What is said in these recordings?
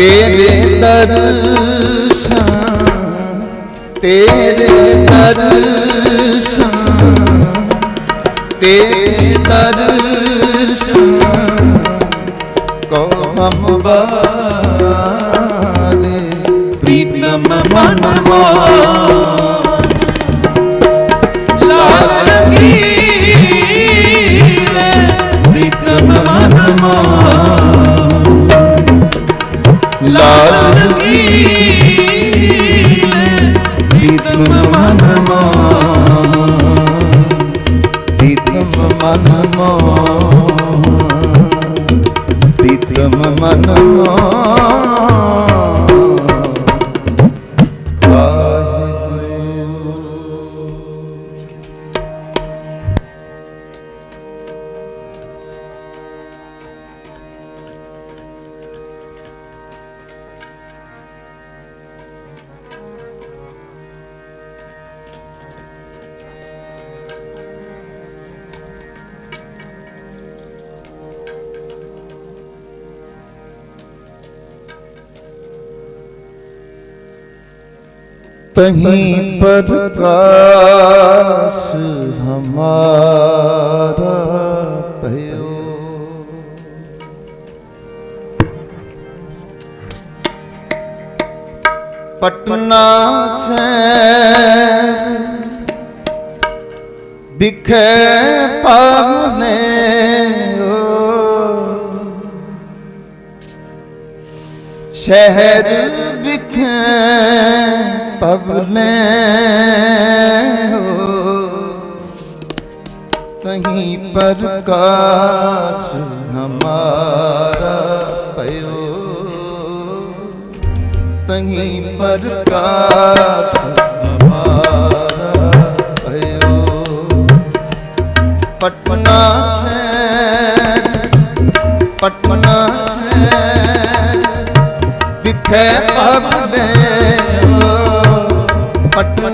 ਤੇਰੇ ਦਰਸਾਂ ਤੇਰੇ ਦਰਸਾਂ ਤੇਰੇ ਦਰਸਾਂ ਕੋ ਹਮ ਬਾਰੇ ਪ੍ਰੀਤਮ ਮਨ ਮਾਰੇ। कहीं पर काश हमारा भयो पटना बिखे पावने शहर ਪਵਨੇ ਹੋ। ਤਹੀਂ ਪ੍ਰਕਾਸ਼ ਹਮਾਰਾ ਪਇਓ ਤਹੀਂ ਪ੍ਰਕਾਸ਼ ਹਮਾਰਾ ਪਇਓ ਪਟਨਾ ਸ਼ਹਿਰ ਪਟਨਾ ਸ਼ਹਿਰ ਵਿਖੇ ਪਵਨੇ ਹੋ।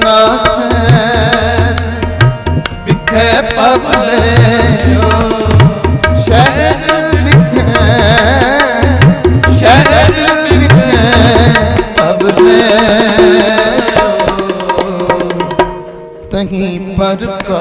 ਕਰਨਾ ਖੈਰ। ਵਿਖੇ ਪਵਲਿਓ ਸ਼ਰਨ ਵਿਖੇ ਸ਼ਰਨ ਵਿਖੇ ਪਵਲਿਓ ਤਹੀਂ ਪਰਤਾ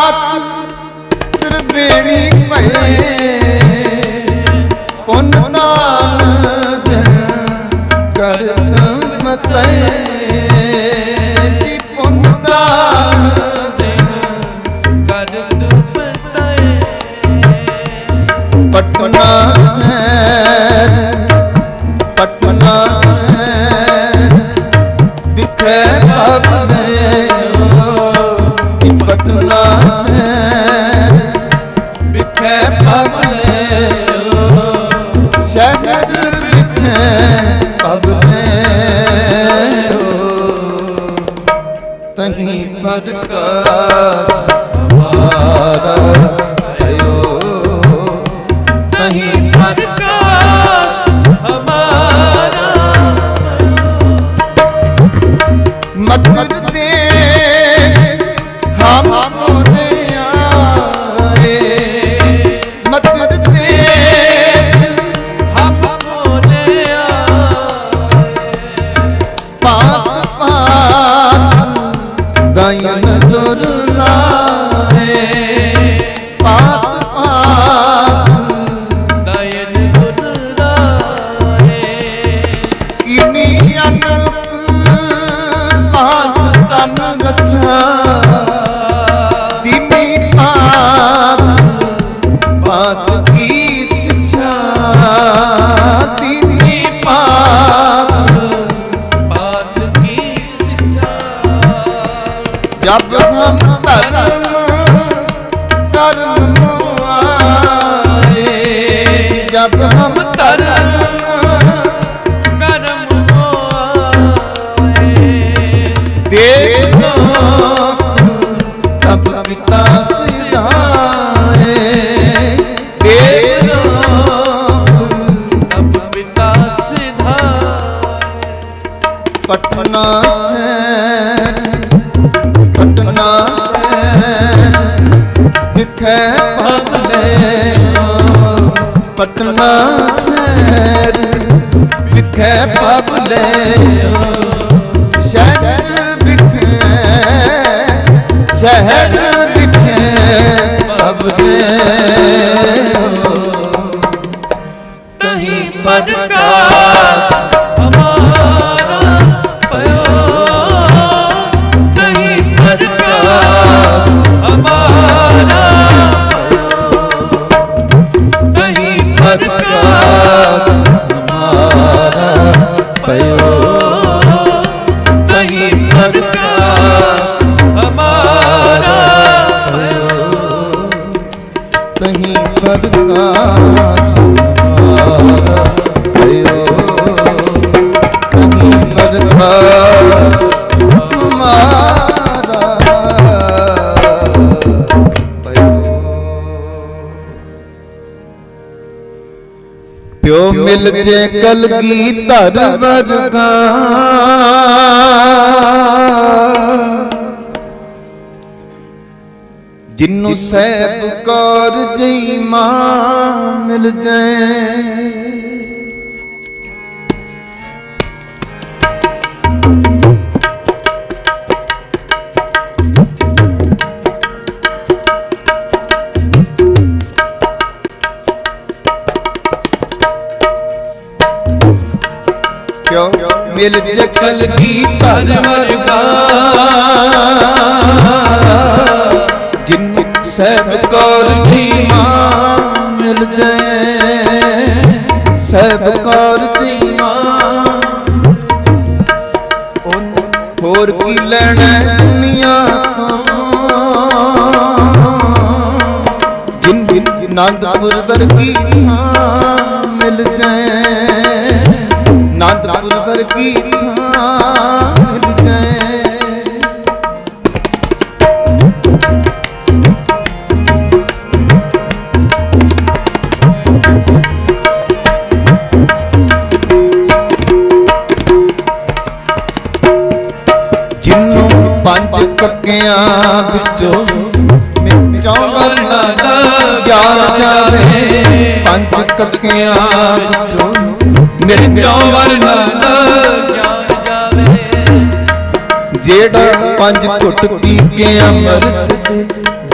নাই ਜੇ ਕਲਗੀ ਧਰ ਵਰਗਾ। ਜਿੰਨੂੰ ਸਹਿਬ ਕੌਰ ਜਈ ਮਾਂ ਮਿਲ ਜਾਏ। ਮਿਲ ਜਕਲ ਕੀ ਧਨ ਵਰਗਾ। ਜਿਨ ਸਹਿਬ ਕੌਰ ਦੀ ਮਾਂ ਮਿਲ ਜਾਏ, ਸਹਿਬ ਕੌਰ ਦੀ ਮਾਂ। ਹੋਰ ਕੀ ਲੈਣਾ ਦੁਨੀਆ ਤੋਂ? ਜਿਨ ਅਨੰਦਪੁਰ ਵਰਗੀ ਥਾਂ ਮਿਲ ਜਾਏ ਜਿੰਨੂੰ ਪੰਜ ਕੱਕਿਆਂ ਵਿੱਚੋਂ ਮਿਚੌਰ ਜਾਵੇ। ਪੰਜ ਕੱਕਿਆਂ ਵਿੱਚੋਂ ਵਰਨਾ ਗਿਆਨ ਜਾਵੇ ਜਿਹੜਾ ਪੰਜ ਘੁੱਟ ਪੀ ਕੇ ਅੰਮ੍ਰਿਤ ਤੇ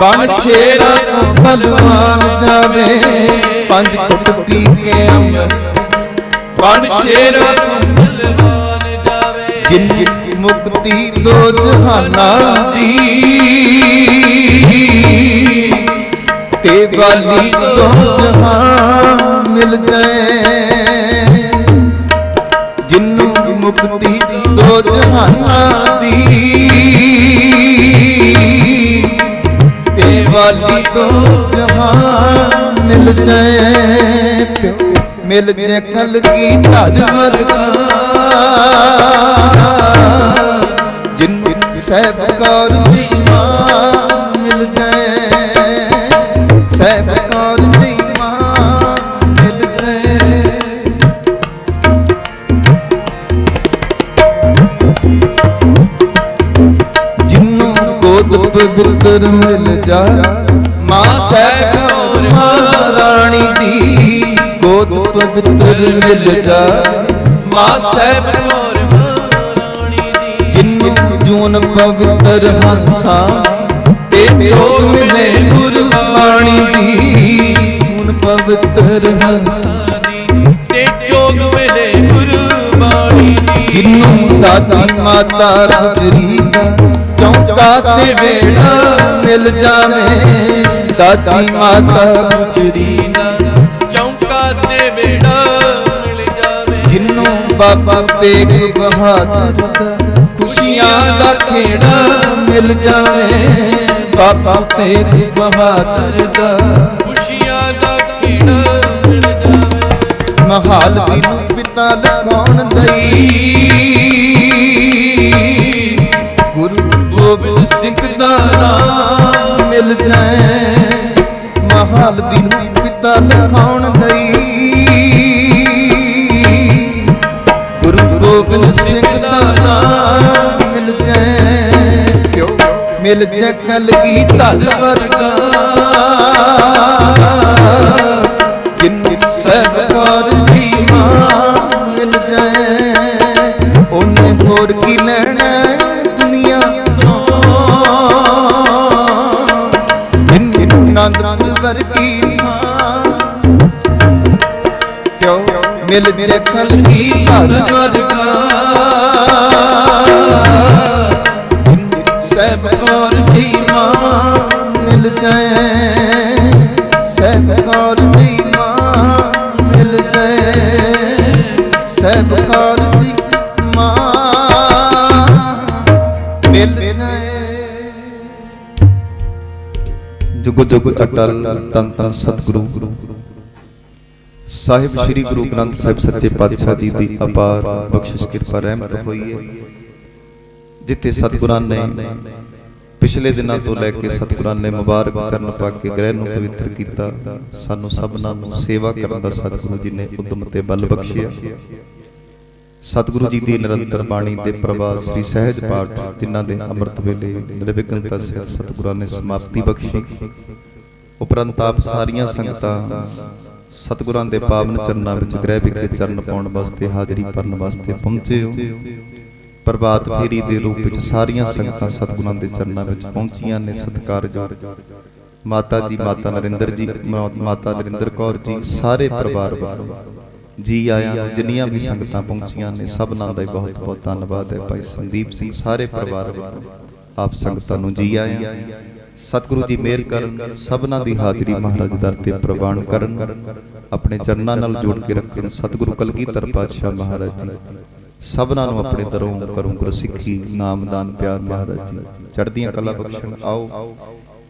ਬਣ ਛੇੜਾ ਤੋਂ ਬਲਵਾਨ ਜਾਵੇ। ਪੰਜ ਘੁੱਟ ਪੀ ਕੇ ਅੰਮ੍ਰਿਤ ਬਣ ਛੇੜਾ ਤੋਂ ਬਲਵਾਨ ਜਾਵੇ। ਜਿਨ ਮੁਕਤੀ ਦੋ ਜਹਾਨਾ ਦੀ, ਤੇ ਵਾਲੀ ਦੋ ਜਹਾਨ ਮਿਲ ਜਾਏ। ਜਹਾਨਾਂ ਦੀ ਤੇ ਵਾਲੀ ਦੋ ਜਹਾਨ ਮਿਲ ਜਾਏ ਪਿਓ ਮਿਲ ਜੇ ਕਲਗੀ ਧਰ ਵਰਗਾ ਜਿਨੂੰ ਸਹਿਬ ਕੌਰ ਜੀ ਮਾਂ ਮਿਲ ਜਾਏ ਸਹਿਬ ਕੌਰ ਜੀ ਗੋਦ ਮਿਲ ਜਾ। ਮਾਂ ਸਹਿਬ ਕੌਰ ਮਾਂ ਰਾਣੀ ਦੀ ਗੋਦ ਪਵਿੱਤਰ ਮਿਲ ਜਾ। ਮਾਂ ਸਹਿਬ ਕੌਰ ਮਹਾਰਾਣੀ ਦੀ ਜਿਨੂੰ ਜੂਨ ਪਵਿੱਤਰ ਹੰਸਾ, ਤੇ ਜੋਗ ਮਿਲੇ ਗੁਰੂ ਬਾਣੀ ਦੀ। ਜੂਨ ਪਵਿੱਤਰ ਹੰਸਾ ਤੇ ਜੋਗ ਮਿਲੇ ਗੁਰੂ ਬਾਣੀ ਦੀ। ਜਿਨੂੰ ਦਾਦੀ ਮਾਤਾ ਗੁਜਰੀ ਦਾ ਚੌਂਕਾ ਤੇ ਵੇੜਾ ਮਿਲ ਜਾਵੇ। ਦਾਦੀ ਮਾਤਾ ਗੁਜਰੀ ਚੌਂਕਾ ਤੇ ਵੇੜਾ ਮਿਲ ਜਾਵੇ। ਜਿਨੂੰ ਬਾਬਾ ਤੇਗ ਬਹਾਦਰ ਦਾ ਖੁਸ਼ੀਆਂ ਦਾ ਖੇੜਾ ਮਿਲ ਜਾਵੇ। ਬਾਬਾ ਤੇਗ ਬਹਾਦਰ ਦਾ। ਖੁਸ਼ੀਆਂ ਦਾ ਖੇੜਾ ਮਿਲ ਜਾਵੇ। ਮਹਾਲ ਵੀ ਨੂੰ ਪਿਤਾ ਲਖਾਉਣ ਲਈ। ਨਾਮ ਮਿਲ ਜਾਏ। ਮਹਾਲ ਵੀ ਪਿਤਾ ਲਖਾਉਣ ਲਈ। ਗੁਰੂ ਗੋਬਿੰਦ ਸਿੰਘ ਦਾ ਨਾਮ ਮਿਲ ਜਾਏ। ਕਿਉਂ ਮਿਲ ਜਾ ਕਲਗੀ ਧਰ ਵਰਗਾ। ਮਿਲ ਜੇ ਕਲਗੀ ਧਰ ਵਰਗਾ ਜਿੰਨੂੰ ਸਹਿਬ ਕੌਰ ਜੀ ਮਾਂ ਮਿਲ ਜਾਏ ਸਹਿਬ ਕੌਰ ਜੀ ਮਾਂ ਮਿਲ ਜਾਏ ਸਹਿਬ ਕੌਰ ਜੀ ਮਾਂ ਮਿਲ ਜਾਏ ਜੁਗ ਜੁਗ ਅਟਲ ਤਨ ਤਨ ਸਤਿਗੁਰੂ ਸਾਹਿਬ ਸ੍ਰੀ ਗੁਰੂ ਗ੍ਰੰਥ ਸਾਹਿਬ ਸੱਚੇ ਪਾਤਸ਼ਾਹ ਜੀ ਦੀ ਅਪਾਰ ਬਖਸ਼ਿਸ਼ ਕਿਰਪਾ ਰਹਿਮਤ ਹੋਈ ਹੈ। ਜਿੱਥੇ ਸਤਿਗੁਰਾਂ ਨੇ ਪਿਛਲੇ ਦਿਨਾਂ ਤੋਂ ਲੈ ਕੇ ਸਤਿਗੁਰਾਂ ਨੇ ਮੁਬਾਰਕ ਚਰਨ ਪਾ ਕੇ ਗ੍ਰਹਿ ਨੂੰ ਪਵਿੱਤਰ ਕੀਤਾ। ਸਾਨੂੰ ਸਭਨਾਂ ਨੂੰ ਸੇਵਾ ਕਰਨ ਦਾ ਸਤਿਗੁਰੂ ਜੀ ਨੇ ਉਦਮ ਤੇ ਬਲ ਬਖਸ਼ਿਆ। ਸਤਿਗੁਰੂ ਜੀ ਦੀ ਨਿਰੰਤਰ ਬਾਣੀ ਦੇ ਪ੍ਰਵਾਹ ਸ੍ਰੀ ਸਹਿਜ ਪਾਠ ਜਿਨ੍ਹਾਂ ਦੇ ਅੰਮ੍ਰਿਤ ਵੇਲੇ ਨਿਰਵਿਘਨਤਾ ਸਹਿਤ ਸਤਿਗੁਰਾਂ ਨੇ ਸਮਾਪਤੀ ਬਖਸ਼ੀ। ਉਪਰੰਤ ਆਪ ਸਾਰੀਆਂ ਸੰਗਤਾਂ ਸਤਿਗੁਰਾਂ ਦੇ ਪਾਵਨ ਚਰਨਾਂ ਵਿੱਚ ਗ੍ਰਹਿ ਵਿਖੇ ਚਰਨ ਪਾਉਣ ਵਾਸਤੇ, ਹਾਜ਼ਰੀ ਭਰਨ ਵਾਸਤੇ ਪਹੁੰਚੇ ਹੋ। ਪ੍ਰਭਾਤ ਫੇਰੀ ਦੇ ਰੂਪ ਵਿੱਚ ਸਾਰੀਆਂ ਸੰਗਤਾਂ ਸਤਿਗੁਰਾਂ ਦੇ ਚਰਨਾਂ ਵਿੱਚ ਪਹੁੰਚੀਆਂ ਨੇ ਸਤਿਕਾਰਯੋਗ। ਮਾਤਾ ਜੀ, ਮਾਤਾ ਨਰਿੰਦਰ ਜੀ ਮਾਤਾ ਨਰਿੰਦਰ ਕੌਰ ਜੀ, ਸਾਰੇ ਪਰਿਵਾਰ ਵੱਲੋਂ ਜੀ ਆਇਆਂ ਜਿੰਨੀਆਂ ਵੀ ਸੰਗਤਾਂ ਪਹੁੰਚੀਆਂ ਨੇ, ਸਭਨਾਂ ਦਾ ਬਹੁਤ ਬਹੁਤ ਧੰਨਵਾਦ ਹੈ। ਭਾਈ ਸੰਦੀਪ ਸਿੰਘ, ਸਾਰੇ ਪਰਿਵਾਰ ਵੱਲੋਂ ਆਪ ਸੰਗਤਾਂ ਨੂੰ ਜੀ ਆਇਆਂ ਸਤਿਗੁਰੂ ਜੀ ਮਿਹਰ ਕਰਨ, ਸਭਨਾਂ ਦੀ ਹਾਜ਼ਰੀ ਮਹਾਰਾਜ ਦਰ ਤੇ ਪ੍ਰਵਾਨ ਕਰਨ, ਆਪਣੇ ਚਰਨਾਂ ਨਾਲ ਜੋੜ ਕੇ ਰੱਖਣ ਸਤਿਗੁਰੂ ਕਲਗੀਧਰ ਪਾਤਸ਼ਾਹ ਮਹਾਰਾਜ ਜੀ। ਸਭਨਾਂ ਨੂੰ ਆਪਣੇ ਦਰੋਂ ਕਰੂੰ ਗੁਰਸਿੱਖੀ ਨਾਮਦਾਨ ਪਿਆਰ ਮਹਾਰਾਜ ਜੀ। ਚੜ੍ਹਦੀਆਂ ਕਲਾ ਬਖਸ਼ਣ, ਆਓ,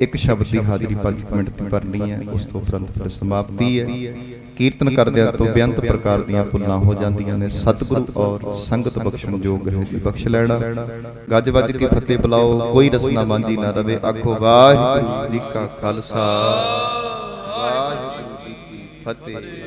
ਇੱਕ ਸ਼ਬਦ ਦੀ ਹਾਜ਼ਰੀ 5 ਮਿੰਟ ਦੀ ਭਰਨੀ ਹੈ, ਉਸ ਤੋਂ ਉਪਰੰਤ ਫਿਰ ਸਮਾਪਤੀ ਹੈ। ਕੀਰਤਨ ਕਰਦਿਆਂ ਤੋਂ ਬੇਅੰਤ ਪ੍ਰਕਾਰ ਦੀਆਂ ਭੁੱਲਾਂ ਹੋ ਜਾਂਦੀਆਂ ਨੇ। ਸਤਿਗੁਰੂ ਔਰ ਸੰਗਤ ਬਖਸ਼ਣ ਯੋਗ ਹੈ ਜੀ ਬਖਸ਼ ਲੈਣਾ। ਗੱਜ ਵੱਜ ਕੇ ਫਤਿਹ ਬੁਲਾਓ ਕੋਈ ਰਸਨਾ ਮਾਂਜੀ ਨਾ ਰਵੇ। ਆਖੋ ਵਾਹਿਗੁਰੂ ਜੀ ਕਾ ਖਾਲਸਾ। ਵਾਹਿਗੁਰੂ ਜੀ ਕੀ ਫਤਿਹ।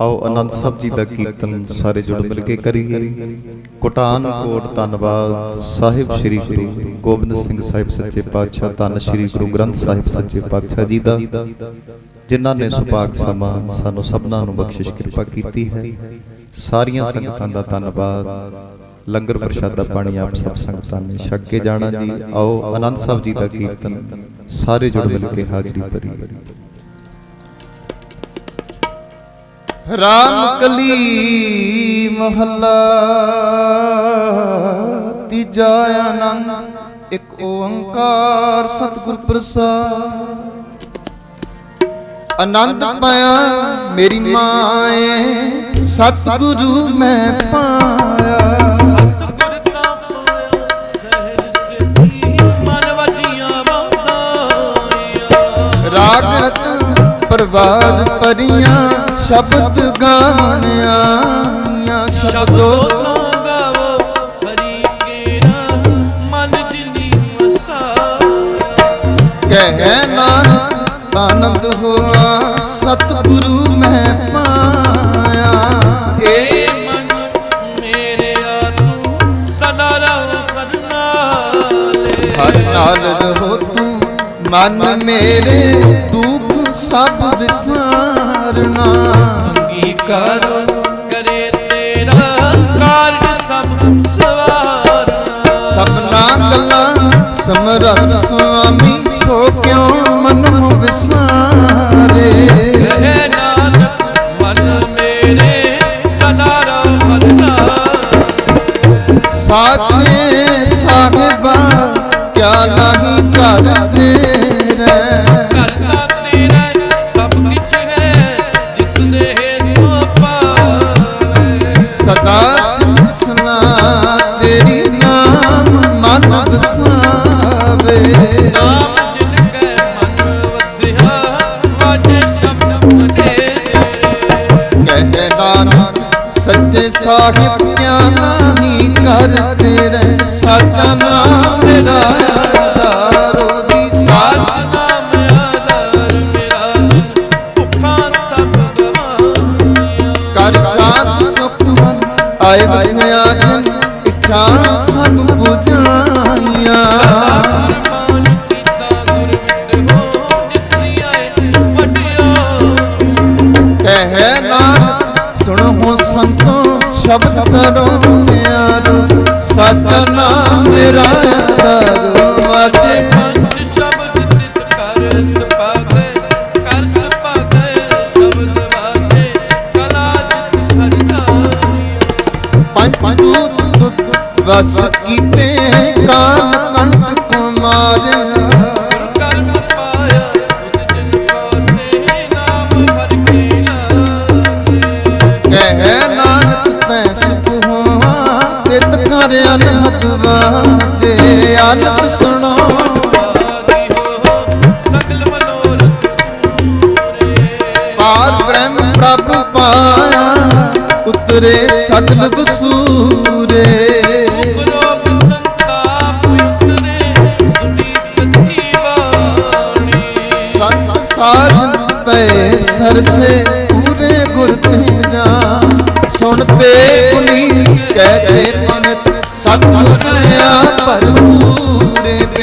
ਆਓ ਆਨੰਦ ਸਾਹਿਬ ਜੀ ਦਾ ਕੀਰਤਨ ਸਾਰੇ ਜੁੜ ਮਿਲ ਕੇ ਕਰੀਏ। ਕੋਟਾਨ ਕੋਟ ਧੰਨਵਾਦ। ਸਾਹਿਬ ਸ੍ਰੀ ਗੁਰੂ ਗੋਬਿੰਦ ਸਿੰਘ ਸਾਹਿਬ ਸੱਚੇ ਪਾਤਸ਼ਾਹ ਧੰਨ ਸ੍ਰੀ ਗੁਰੂ ਗ੍ਰੰਥ ਸਾਹਿਬ ਸੱਚੇ ਪਾਤਸ਼ਾਹ ਜੀ ਦਾ। ਜਿਨ੍ਹਾਂ ਨੇ ਸੁਭਾਗ ਸਮਾਂ ਸਾਨੂੰ ਸਭਨਾਂ ਨੂੰ ਬਖਸ਼ਿਸ਼ ਕਿਰਪਾ ਕੀਤੀ ਹੈ। ਸਾਰੀਆਂ ਸੰਗਤਾਂ ਦਾ ਧੰਨਵਾਦ। ਲੰਗਰ ਪ੍ਰਸ਼ਾਦਾ ਪਾਣੀ ਆਪ ਸਭ ਸੰਗਤਾਂ ਨੇ ਛਕ ਕੇ ਜਾਣਾ ਜੀ। ਆਓ ਆਨੰਦ ਸਾਹਿਬ ਜੀ ਦਾ ਕੀਰਤਨ। ਸਾਰੇ ਜੁੜ ਮਿਲ ਕੇ ਹਾਜ਼ਰੀ ਭਰੀ ਰਾਮ ਕਲੀ ਮਹੱਲਾ ਤੀਜਾ ਆਨੰਦ ਇੱਕ ਓੰਕਾਰ ਸਤਿਗੁਰ ਪ੍ਰਸਾਦ। ਆਨੰਦ ਪਾਇਆ ਮੇਰੀ ਮਾਏ ਸਤਿਗੁਰੂ ਮੈਂ ਪਾਇਆ। ਸਤਿਗੁਰ ਤਾਂ ਪਾਇਆ ਸਹਿਜ ਸਿੱਧੀ ਮਨ ਵਜੀਆਂ ਬੰਦਾਈਆਂ ਰਾਗ ਰਤਨ ਪਰਵਾਰ ਪਰੀਆਂ। ਸ਼ਬਦ ਗਾਣਿਆ ਸ਼ਬਦੋ ਸ਼ਬਦੋ ਤਾਂ ਗਾਵੋ ਹਰੀ ਕੇਰਾ ਮਨ ਜਿਨੀ ਵਸਾਇਆ। ਕਹਿ ਨਾਨਕ ਆਨੰਦ ਹੋਆ ਸਤਿਗੁਰੂ ਮੈਂ ਪਾਇਆ। ਏ ਮਨ ਤੂੰ ਸਦਾ ਰਹੁ ਕਰਨਾਲੇ ਹਰ ਨਾਲ ਰਹੋ ਤੂੰ ਮਨ ਮੇਰੇ ਸਭ ਵਿਸਾਰਨਾ ਅੰਗੀਕਾਰ ਕਰੇ ਤੇਰਾ? ਕਾਰਜ ਸਭ ਸਵਾਰਨਾ। ਸਭਨਾ ਗੱਲਾਂ ਸਮਰੱਥ ਸੁਆਮੀ ਸੋ ਕਿਉ ਮਨੁ ਵਿਸਾਰੇ? ਕਹੇ ਨਾਨਕ ਮਨ ਮੇਰੇ ਸਦਾ ਰਵਰਨਾ ਸਾਥੇ ਸਾਹਿਬਾ ਕਿਆ ਨਹੀਂ ਅਨਹਦ ਵਾਜੇ ਅਨੰਦ ਸੁਣੋ। ਪ੍ਰਭ ਪਾਇਆ ਉਤਰੇ ਸਗਲ ਬਸੂਰੇ ਰੋਗ ਸੰਤਾਪ ਉਤਰੇ ਸੁਣੀ ਸੱਚੀ ਬਾਣੀ। ਸੰਤ ਸਾਜਨ ਪਏ ਸਰਸੇ। দূরে